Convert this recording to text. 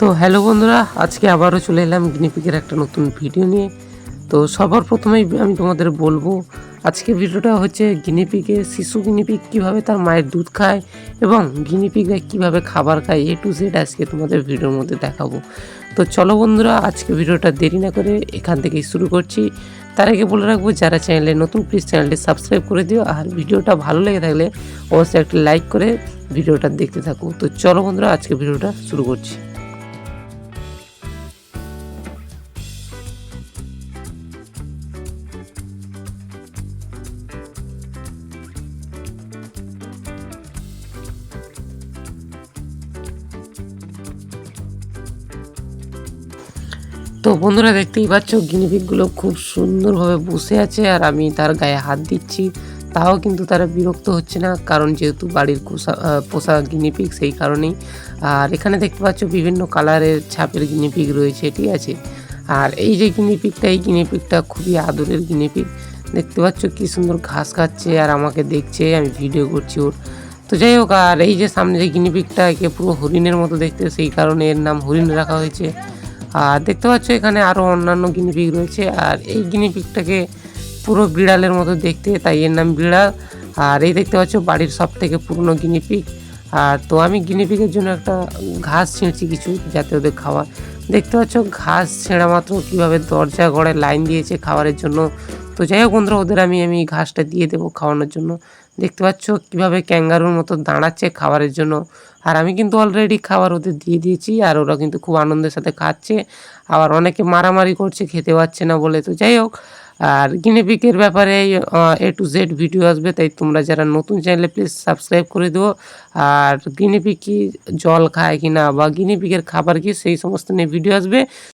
তো হ্যালো বন্ধুরা, আজকে আবারও চলে এলাম গিনিপিকের একটা নতুন ভিডিও নিয়ে। তো সবার প্রথমেই আমি তোমাদের বলব আজকে ভিডিওটা হচ্ছে গিনিপিকে শিশু গিনিপিক কীভাবে তার মায়ের দুধ খায় এবং গিনিপিকে কীভাবে খাবার খায় এ টু জেড আজকে তোমাদের ভিডিওর মধ্যে দেখাবো। তো চলো বন্ধুরা, আজকে ভিডিওটা দেরি না করে এখান থেকেই শুরু করছি। তার আগে বলে রাখব, যারা চ্যানেলে নতুন প্লিজ চ্যানেলটি সাবস্ক্রাইব করে দিও। আর ভিডিওটা ভালো লেগে থাকলে অবশ্যই একটা লাইক করে ভিডিওটা দেখতে থাকো। তো চলো বন্ধুরা, আজকে ভিডিওটা শুরু করছি। তো বন্ধুরা দেখতেই পাচ্ছ গিনিপিকগুলো খুব সুন্দরভাবে বসে আছে আর আমি তার গায়ে হাত দিচ্ছি। তাও কিন্তু তারা বিরক্ত হচ্ছে না কারণ যেহেতু বাড়ির আহ, পোষা গিনিপিক সেই কারণেই। আর এখানে দেখতে পাচ্ছ বিভিন্ন কালারের ছাপের গিনিপিক রয়েছে ঠিক আছে? আর এই যে গিনিপিকটা এই গিনিপিকটা খুবই আদরের গিনিপিক দেখতে পাচ্ছ কি সুন্দর ঘাস খাচ্ছে আর আমাকে দেখছে আমি ভিডিও করছি ওর। তো যাই হোক আর এই যে সামনে যে গিনিপিকটা একে পুরো হরিণের মতো দেখতে সেই কারণে এর নাম হরিণ রাখা হয়েছে। দেখতে পাচ্ছ এখানে আরও অন্যান্য গিনিপিগ রয়েছে। আর এই গিনিপিগটাকে পুরো বিড়ালের মতো দেখতে, তাই এর নাম বিড়াল। আর এই দেখতে পাচ্ছ বাড়ির সব থেকে পুরনো গিনিপিগ আর তো আমি গিনিপিগের জন্য একটা ঘাস ছিঁড়ছি কিছু যাতে ওদের খাওয়া। দেখতে পাচ্ছ ঘাস ছেঁড়া মাত্র কীভাবে দরজা গড়ে লাইন দিয়েছে খাবারের জন্য। তো যাই হোক বন্ধুরা, ওদের আমি আমি ঘাসটা দিয়ে দেবো খাওয়ানোর জন্য। দেখতে পাচ্ছ কীভাবে ক্যাঙ্গারুর মতো দাঁড়াচ্ছে খাবারের জন্য। আর আমি কিন্তু অলরেডি খাবার ওদের দিয়ে দিয়েছি, আর ওরা কিন্তু খুব আনন্দের সাথে খাচ্ছে। আবার অনেকে মারামারি করছে, খেতে পাচ্ছে না বলে। তো যাই হোক, আর গিনিপিকের ব্যাপারে এ টু জেড ভিডিও আসবে, তাই তোমরা যারা নতুন চ্যানেলে প্লিজ সাবস্ক্রাইব করে দিও। আর গিনিপিক কি জল খায় কি না বা গিনিপিকের খাবার কি, সেই সমস্ত নিয়ে ভিডিও আসবে।